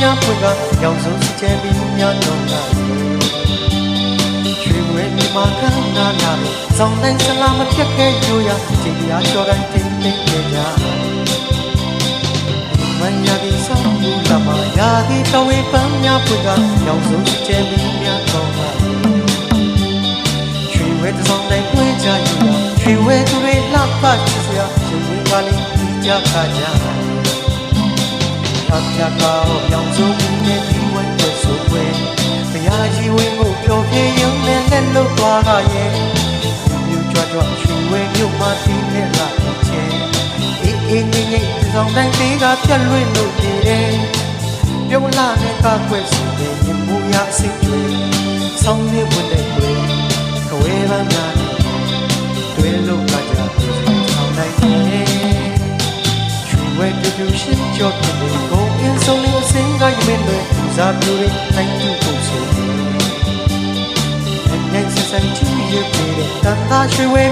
ကရောင်စုံစချဲပြီးများတော့ကရွှေဝဲမြမခန်းနာနာစောင်းတိုင်းစလာမပြတ်ခဲ့ကြရချိန်တရားကျော်တိုင်းတင်းတင်းကြကြမညာဒီဆောင်မူလာမရာဒီတော်ဝေပန်းများပွေကရောင်စုံစချဲပြီးများတော့ကရွှေဝဲတစ်ဆောင်တိုင်းပွေကြရရွှေဝဲသူတွေလှပချစ်စရာရှင်ဝင်းကလေးကြခါကြ အပြတ်ကောင်းရောင်စုံနဲ့ဒီဝဲတဲ့ဆိုွယ်ဘုရားကြီးဝင်းကိုပျော်ပြည့်ရုံနဲ့လက်လို့သွားကရဲ့မြူကြွကြွရွှေဝဲမြို့မှာတင်းနဲ့လာချင်အေးအေးငိမ့်ငိမ့်ဒီဆောင်တိုင်းလေးကပြက်လွင့်လို့နေတယ်ပြုံးလာတဲ့ကကွက်စီတဲ့မြမူရအစိတ်တွေဆောင်းနေဝင်တဲ့တွေကဝဲပန်းများတွေ့လို့ကကြတဲ့ဆောင်တိုင်းလေးရွှေ ဝဲပြပြရှင်းကြောပြတဲ့ကိုအင်းဆုံးလေးအစင်းကရမင်းတွေဇာပြူရတိုင်းကျဖို့ဆိုတယ်။အ nhanh စစချင်းချီရပြတဲ့တန်တာရွှေဝဲ